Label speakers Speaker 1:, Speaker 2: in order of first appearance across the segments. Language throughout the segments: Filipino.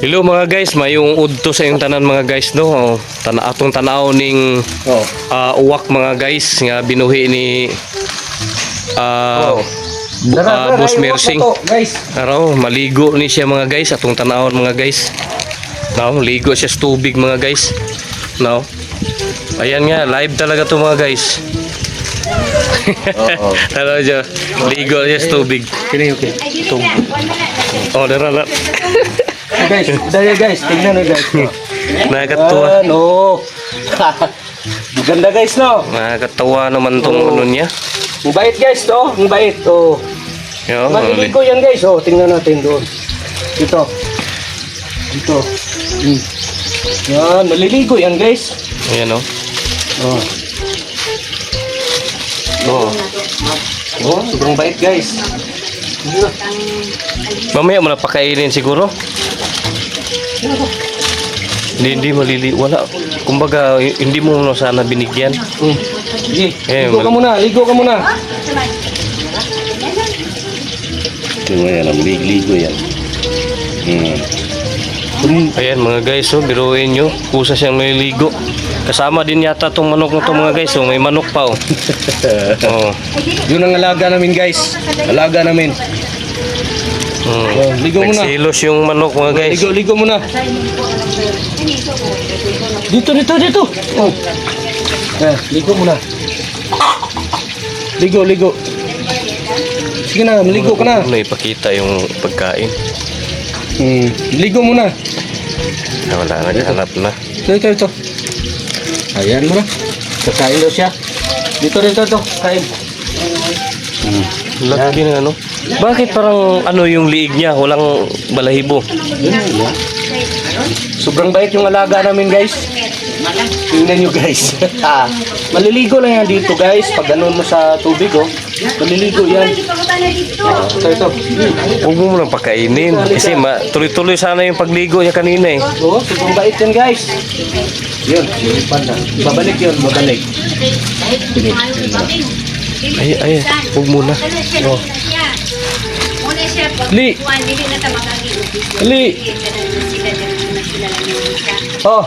Speaker 1: Hello mga guys, mayong udto sa yung tanan mga guys no. Oh, tana atong tanaw ning
Speaker 2: Oh.
Speaker 1: ah, uwak mga guys nga binuhi ni ah
Speaker 2: Oh.
Speaker 1: bu- ah, Boss Mersing. Araw, maligo ni siya mga guys atong tanawon mga guys. Now, ligo siya sa tubig mga guys. Now. Ayan nga, live talaga to mga guys.
Speaker 2: Oo.
Speaker 1: Ano siya? Ligo siya sa tubig.
Speaker 2: Kini okay.
Speaker 1: Tubig. Oh, dara na.
Speaker 2: guys, dahil guys, tingnan nyo guys.
Speaker 1: Nakakatuwa.
Speaker 2: Ano? Maganda guys, no?
Speaker 1: Nakakatawa naman tong
Speaker 2: Oh.
Speaker 1: ano niya.
Speaker 2: Ang bait guys, no? Ang bait, oh.
Speaker 1: Yo,
Speaker 2: Maliligo yan guys, oh. Tingnan natin doon. Dito. Dito. Hmm. Yan, maliligo yan guys.
Speaker 1: Ayan oh.
Speaker 2: Oh.
Speaker 1: Oh.
Speaker 2: Oh, sobrang bait guys.
Speaker 1: Mamaya mo na pakainin siguro. Hindi, hindi malili. Wala. Kumbaga, hindi mo na sana binigyan.
Speaker 2: Hmm. Sige,
Speaker 1: Eh,
Speaker 2: ligo ka muna, ligo ka muna.
Speaker 3: Tingnan yan, ang ligo yan. Hmm.
Speaker 1: Ayan mga guys, oh, biruin nyo. Kusa siyang naliligo. Kasama din yata tong manok na to mga guys. Oh, may manok pa oh. oh.
Speaker 2: Yun ang alaga namin guys. Alaga namin.
Speaker 1: Mm.
Speaker 2: Oh, ligo muna.
Speaker 1: Nagsilos yung manok mga guys.
Speaker 2: Ligo, ligo muna. Dito, dito, dito. Oh. Eh, ligo muna. Ligo, ligo. Sige na, ligo ka na.
Speaker 1: Ano ipakita yung pagkain.
Speaker 2: Hmm. Ligo muna.
Speaker 1: Ah, wala, naghanap na.
Speaker 2: Ito, ito, ito. Ayan mo na. Kakain daw siya. Dito, dito, dito. Kain.
Speaker 1: Lagi na ano. Bakit parang ano yung liig niya? Walang balahibo.
Speaker 2: Sobrang bait yung alaga namin guys. Tingnan nyo guys. ah, maliligo lang yan dito guys. Pag ganun mo sa tubig oh. Maliligo yan. Ah, ito, ito.
Speaker 1: Huwag mo lang pakainin. Kasi ma, tuloy-tuloy sana yung pagligo niya kanina eh.
Speaker 2: Oo, sobrang bait yan guys. Yun, lumipad na. Babalik yun, babalik.
Speaker 1: Ay, ay, huwag muna.
Speaker 2: Oh.
Speaker 4: Li.
Speaker 2: Li. Oh,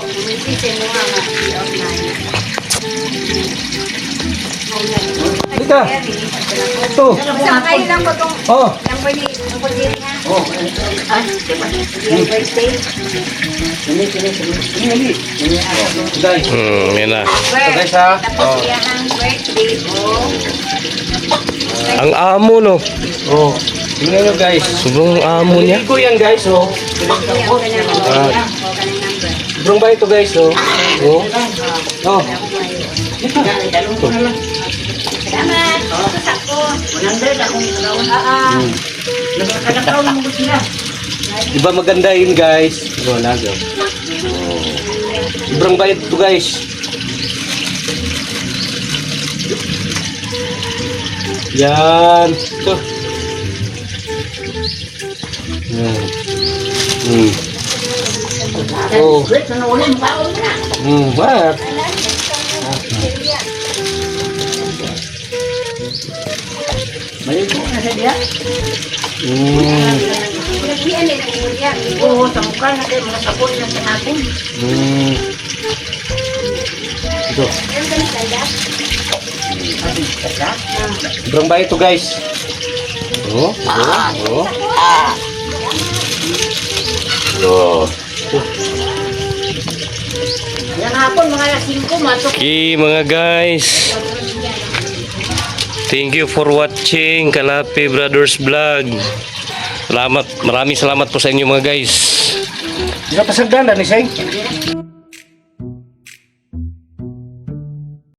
Speaker 2: Lika. ito.
Speaker 4: Kayo lang ba itong
Speaker 2: Oh,
Speaker 4: number ni Uncle Jerry ha? Ah, diba? Yung birthday.
Speaker 1: Hmm, yan na.
Speaker 2: Ito guys ha.
Speaker 4: Tapos iyahang birthday. Oh.
Speaker 1: Ang amo no.
Speaker 2: Oh, tingnan nyo guys.
Speaker 1: Sobrang amo niya.
Speaker 2: Maliligo yan guys oh.
Speaker 4: Na.
Speaker 2: Ah.
Speaker 4: Na.
Speaker 2: Sobrang bait to guys oh. Oh. Oh.
Speaker 4: Salamat. Oh, sakto. 100 akong karawon. Ah. Nagkakataon mo sila.
Speaker 2: Diba maganda yun guys? Oh, lago. Sobrang bait to guys. Yan. Ito. Yan. Hmm. Oh.
Speaker 4: Wait, nanuulin mo ka na.
Speaker 2: Hmm. What?
Speaker 4: Maligo na sa diya.
Speaker 2: Hmm.
Speaker 4: Pinagian din ang diya. Oo, sa mukha na kayo. Mga sabon na sa natin.
Speaker 2: Hmm. Ito.
Speaker 4: Meron ka na kaya?
Speaker 2: Sobrang bait to guys. Oh. Oh. Oh.
Speaker 3: Oh.
Speaker 4: Yan hapon, mga alas 5, matok.
Speaker 1: Okay mga guys. Thank you for watching Kalapi Brothers Vlog. Salamat, maraming salamat po sa inyo mga guys.
Speaker 2: Hindi ka pasagdan, ni Seng.